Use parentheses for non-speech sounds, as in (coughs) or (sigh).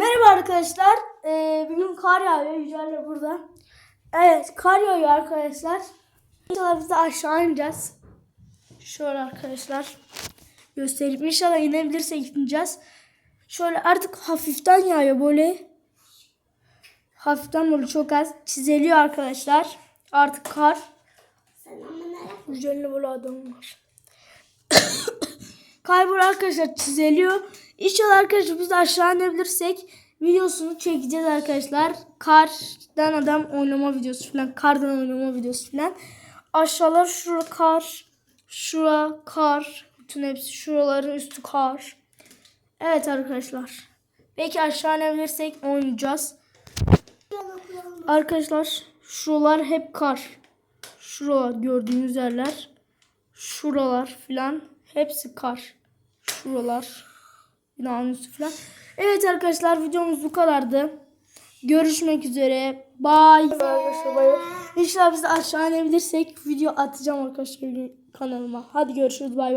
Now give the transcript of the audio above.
Merhaba arkadaşlar. Ee, bugün kar yağıyor. Yücel de burada. Evet kar yağıyor arkadaşlar. İnşallah biz de aşağı ineceğiz. Şöyle arkadaşlar. Göstereyim. İnşallah inebilirsek ineceğiz. Şöyle artık hafiften yağıyor böyle. Hafiften böyle çok az çiziliyor arkadaşlar. Artık kar. Yücel'le böyle adam var. (coughs) Kaybol arkadaşlar çiziliyor. İnşallah arkadaşlar biz de aşağı inebilirsek videosunu çekeceğiz arkadaşlar. Kardan adam oynama videosu falan. Kardan oynama videosu falan. Aşağılar şura kar. Şura kar. Bütün hepsi şuraların üstü kar. Evet arkadaşlar. Belki aşağı inebilirsek oynayacağız. Arkadaşlar şuralar hep kar. Şuralar gördüğünüz yerler. Şuralar filan hepsi kar. Şuralar. Üstü falan. Evet arkadaşlar videomuz bu kadardı. Görüşmek üzere. Bye. Bye. İnşallah biz aşağı inebilirsek video atacağım arkadaşlar kanalıma. Hadi görüşürüz. Bay bay.